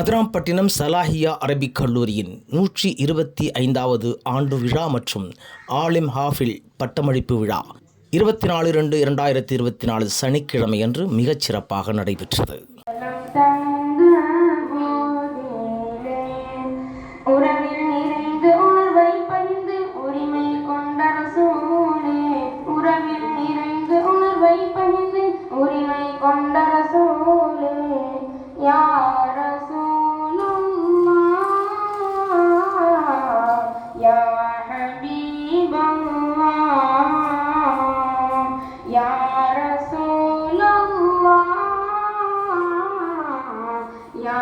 Adirampattinam சலாஹியா Arabic கல்லூரியின் நூற்றி இருபத்தி ஐந்தாவது ஆண்டு விழா மற்றும் ஆலிம் ஹாஃபில் பட்டமளிப்பு விழா. இருபத்தி நாலு ரெண்டு இரண்டாயிரத்தி இருபத்தி நாலு சனிக்கிழமையன்று மிகச் சிறப்பாக நடைபெற்றது. உறவில் உரிமை கொண்ட ரசூலே. யார் நிறைந்து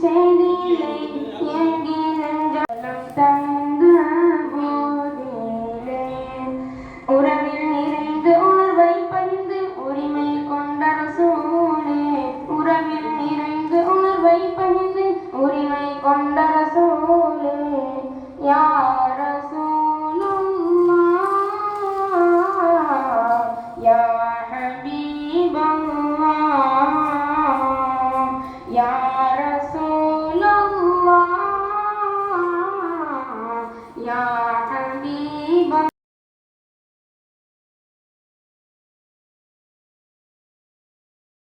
செய்தி இல்லை தந்த போதிலே உறவில் நிறைந்து உணர்வை பகிர்ந்து உரிமை கொண்ட ரசூலே உறவில் நிறைந்து உணர்வை பகிர்ந்து உரிமை கொண்ட Yeah.